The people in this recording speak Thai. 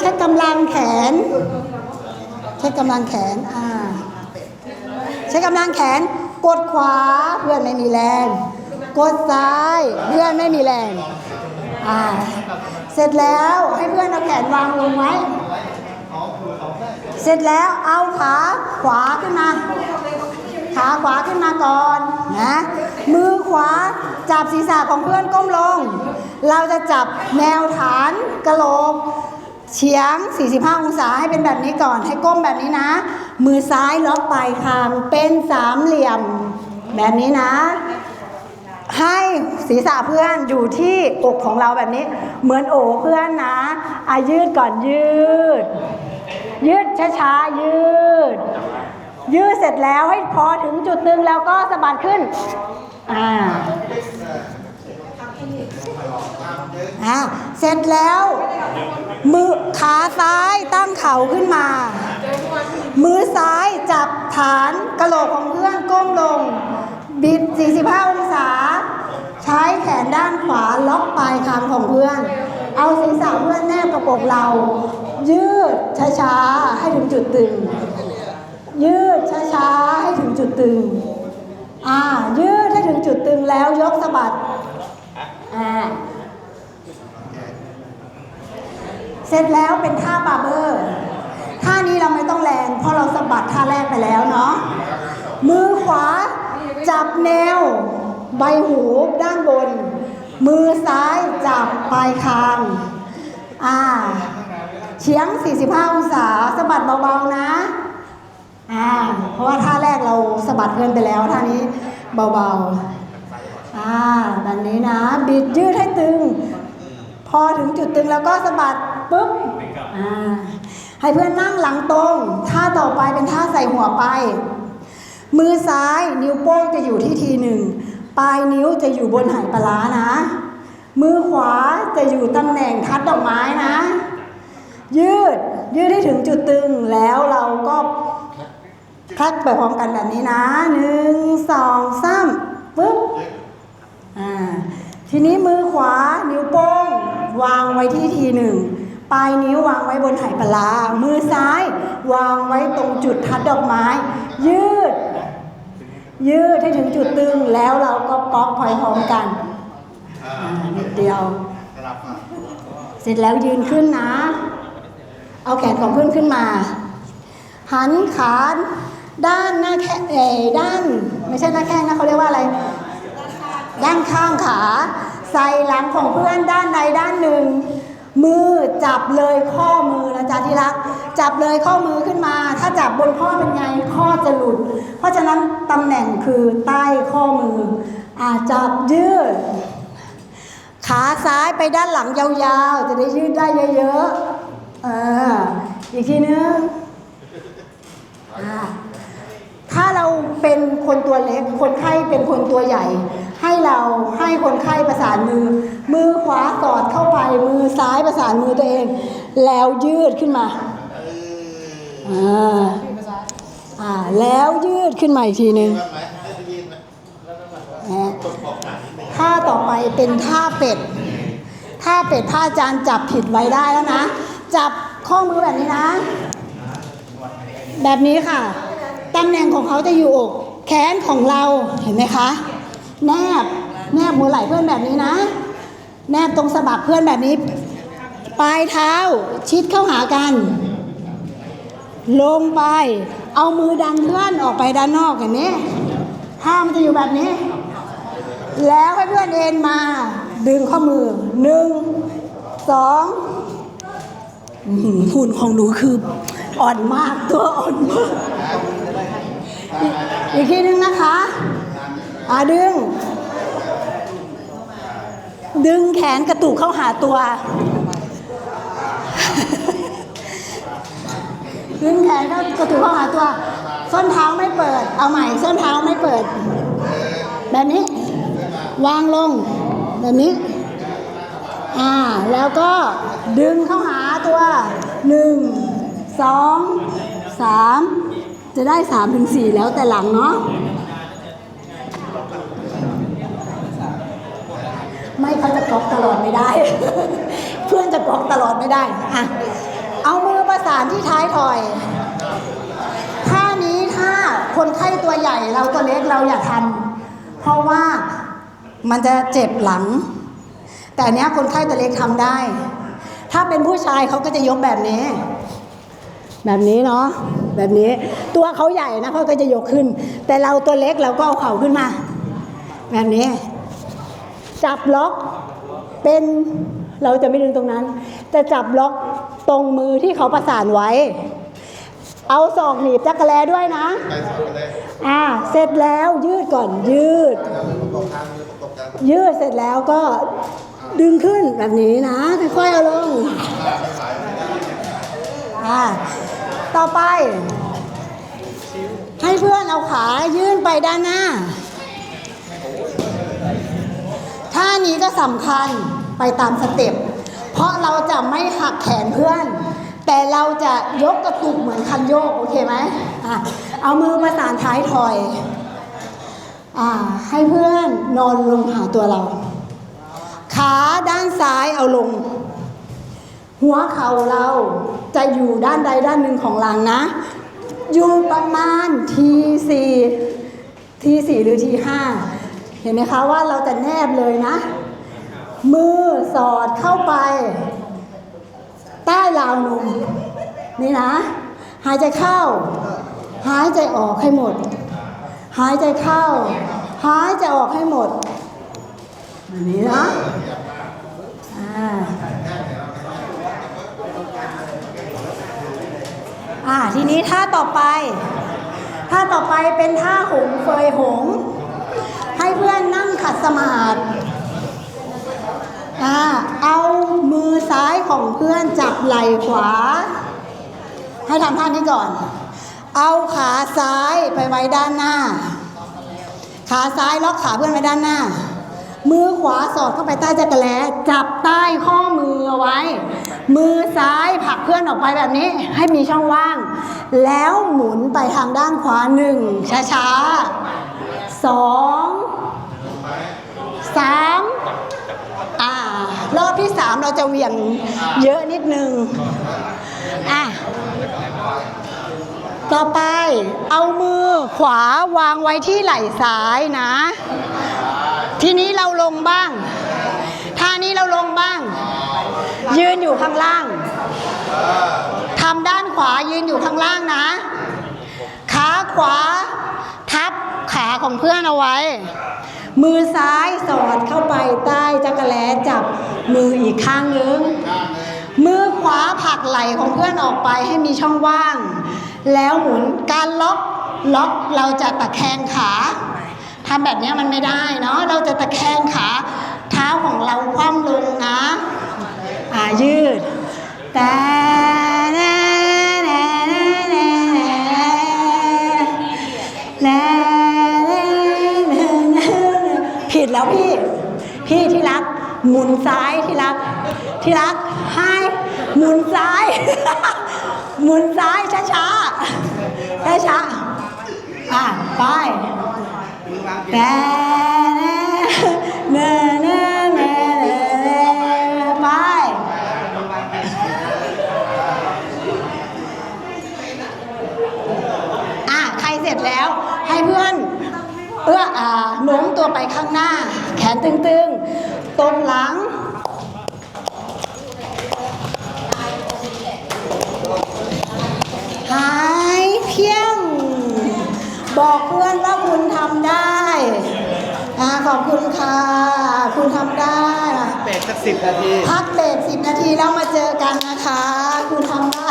เช็คกำลังแขนเช็คกำลังแขนอ่าใช้กำลังแขน กดขวาเพื่อนไม่มีแรง กดซ้ายเพื่อนไม่มีแรงอ่าเสร็จแล้วให้เพื่อนเอาแขนวางลงไว้เสร็จแล้วเอาขาขวาขึ้นมา ขาขวาขึ้นมาก่อนนะมือขวาจับศีรษะของเพื่อนก้มลง เราจะจับแนวฐานกระโหลก เฉียง 45 องศาให้เป็นแบบนี้ก่อน ให้ก้มแบบนี้นะ มือซ้ายล็อกปลายคางเป็นสามเหลี่ยม แบบนี้นะ ให้ศีรษะเพื่อนอยู่ที่อกของเราแบบนี้ เหมือนโอเพื่อนนะอายืดก่อนยืด ยืดช้าๆยืด ยืดเสร็จแล้วให้พอถึงจุดตึงแล้วก็สะบัดขึ้น อ่า อ่าเสร็จแล้ว มือขาซ้ายตั้งเข่าขึ้นมา มือซ้ายจับฐานกระโหลกของเพื่อนก้มลง บิด 45 องศา ใช้แขนด้านขวาล็อกปลายคางของเพื่อน เอาศีรษะเพื่อนแนบกับอกเรา ยืดช้าๆ ให้ถึงจุดตึง ยืดช้าๆ ให้ถึงจุดตึง อ่า ยืดให้ถึงจุดตึงแล้วยกสะบัด อ่าเสร็จแล้วเป็นท่าบาร์เบอร์ท่านี้เราไม่ต้องแรงเพราะเราสะบัดท่าแรกไปแล้วเนาะมือขวาจับแนว ใบหูด้านบน มือซ้ายจับปลายคางอ่าเฉียง 45 องศาสะบัดเบาๆนะอ่าเพราะว่าท่าแรกเราสะบัดเพื่อนไปแล้วท่านี้เบาๆ อ่าแบบนี้นะ บิดยืดให้ตึง พอถึงจุดตึงแล้วก็สะบัดปุ๊บอ่าให้เพื่อนนั่งหลังตรง ท่าต่อไปเป็นท่าใส่หัวไป มือซ้ายนิ้วโป้งจะอยู่ที่ทีหนึ่ง ปลายนิ้วจะอยู่บนไหปลาร้านะ มือขวาจะอยู่ตำแหน่งทัดดอกไม้นะ ยืด ยืดให้ถึงจุดตึงแล้วเราก็คลักไปพร้อมกันแบบนี้นะหนึ่งสองสามปึ๊บ อ่าทีนี้มือขวานิ้วโป้ง วางไว้ที่ทีหนึ่งปลายนิ้ววางไว้บนไหปลาร้ามือซ้าย วางไว้ตรงจุดทัดดอกไม้ ยืด ยืดให้ถึงจุดตึงแล้วเราก็ป๊อกพอยพร้อมกันนิดเดียว เสร็จแล้วยืนขึ้นนะ เอาแขนของเพื่อนขึ้นมา หันขาด้านหน้าแข้งด้าน ไม่ใช่หน้าแข้งนะเขาเรียกว่าอะไร ด้านข้างขาใส่หลังของเพื่อนด้านใดด้านหนึ่ง มือจับเลยข้อมือนะจ๊ะที่รัก จับเลยข้อมือขึ้นมา ถ้าจับบนข้อเป็นไงข้อจะหลุด เพราะฉะนั้นตำแหน่งคือใต้ข้อมืออ่าจับยืด ขาซ้ายไปด้านหลังยาวๆ จะได้ยืดได้เยอะๆเอออีกทีนึงอ่าถ้าเราเป็นคนตัวเล็ก คนไข้เป็นคนตัวใหญ่ ให้เราให้คนไข้ประสานมือ มือขวาสอดเข้าไปมือซ้ายประสานมือตัวเอง แล้วยืดขึ้นมาอ่าอ่าแล้วยืดขึ้นมาอีกทีนึงนะท่าต่อไปเป็นท่าเป็ดท่าเป็ดพระอาจารย์จับผิดไว้ได้แล้วนะ จับข้อมือแบบนี้นะ แบบนี้ค่ะตำแหน่งของเขาจะอยู่อก แขนของเราเห็นไหมคะ แนบ แนบมือไหล่เพื่อนแบบนี้นะ แนบตรงสะบักเพื่อนแบบนี้ ปลายเท้าชิดเข้าหากัน ลงไป เอามือดันเพื่อนออกไปด้านนอกอย่างนี้ท่ามันจะอยู่แบบนี้ แล้วให้เพื่อนเอ็นมา ดึงข้อมือหนึ่งสองหุ่นของหนูคืออ่อนมากตัวอ่อนมาก อีกอีกทีนึงนะคะ อ่าดึง ดึงแขนกระตุกเข้าหาตัว ดึงแขนก็กระตุกเข้าหาตัว ส้นเท้าไม่เปิด เอาใหม่ ส้นเท้าไม่เปิด แบบนี้ วางลง แบบนี้ อ่า แล้วก็ดึงเข้าหาตัวหนึ่งสองสามจะได้สามถึงสี่แล้วแต่หลังเนาะ ไม่เขาจะก๊อกตลอดไม่ได้ เพื่อนจะก๊อกตลอดไม่ได้อะประสานที่ท้ายถอยท่านี้ถ้าคนไข้ตัวใหญ่เราตัวเล็กเราอย่าทำเพราะว่ามันจะเจ็บหลัง แต่เนี้ยคนไข้ตัวเล็กทำได้ ถ้าเป็นผู้ชายเขาก็จะยกแบบนี้ แบบนี้เนาะแบบนี้ตัวเขาใหญ่นะเขาก็จะยกขึ้น แต่เราตัวเล็กเราก็เอาเข่าขึ้นมา แบบนี้ จับล็อกเป็นเราจะไม่ดึงตรงนั้น จะจับล็อกตรงมือที่เขาประสานไว้ เอาศอกหนีบจักรแลด้วยนะไปสองแกละอ่าเสร็จแล้วยืดก่อนยืด ยืดเสร็จแล้วก็ดึงขึ้นแบบนี้นะค่อยๆเอาลงอ่าต่อไป ให้เพื่อนเอาขายื่นไปด้านหน้าานี้ก็สำคัญไปตามสเต็ป เพราะเราจะไม่หักแขนเพื่อน แต่เราจะยกกระตุกเหมือนคันโยก โอเคไหมอะเอามือประสานท้ายถอยอ่าให้เพื่อนนอนลงหาตัวเรา ขาด้านซ้ายเอาลง หัวเข่าเราจะอยู่ด้านใดด้านหนึ่งของหลังนะ อยู่ประมาณทีสี่ทีสี่หรือทีห้า เห็นไหมคะว่าเราจะแนบเลยนะ มือสอดเข้าไป ใต้ราวนมนี่นะ หายใจเข้า หายใจออกให้หมด หายใจเข้า หายใจออกให้หมดแบบนี้นะอ่าอ่าทีนี้ท่าต่อไป ท่าต่อไปเป็นท่าหงเฟยหง ให้เพื่อนนั่งขั ดสมาธิอ่าเอามือซ้ายของเพื่อนจับไหล่ขวา ให้ทำท่านี้ก่อน เอาขาซ้ายไปไว้ด้านหน้า ขาซ้ายล็อกขาเพื่อนไว้ด้านหน้า มือขวาสอดเข้าไปใต้จักรแลจับใต้ข้อมือเอาไว้ มือซ้ายผลักเพื่อนออกไปแบบนี้ ให้มีช่องว่าง แล้วหมุนไปทางด้านขวาหนึ่งช้าๆสอง สามอ่ารอบที่สามเราจะเหวี่ยงเยอะนิดนึงอะต่อไปเอามือขวาวางไว้ที่ไหล่ซ้ายนะ ทีนี้เราลงบ้างท่านี้เราลงบ้าง ยืนอยู่ข้างล่างทำด้านขวายืนอยู่ข้างล่างนะ ขาขวาทับขาของเพื่อนเอาไว้ มือซ้ายสอดเข้าไปใต้จักรแลจับมืออีกข้างนึง มือขวาผลักไหล่ของเพื่อนออกไปให้มีช่องว่าง แล้วหมุนการล็อกล็อกเราจะตะแคงขาทำแบบเนี้ยมันไม่ได้เนาะเราจะตะแคงขาเท้าของเราคว่ำลงนะอ่ายืดแต่ พี่ที่รัก หมุนซ้ายที่รัก ที่รักให้หมุนซ้าย หมุนซ้ายช้าช้าช้าช้าอะไปแต่แน่แน่แน่แน่ไปอะใครเสร็จแล้วให้เพื่อนเอื้ออ่าโน้มตัวไปข้างหน้า นตึงๆ ตรงหลัง หายเพียง บอกเพื่อนว่าคุณทำได้อ่าขอบคุณค่ะ คุณทำได้ เบรกสักสิบนาที พักเบรกสิบนาทีแล้วมาเจอกันนะคะ คุณทำได้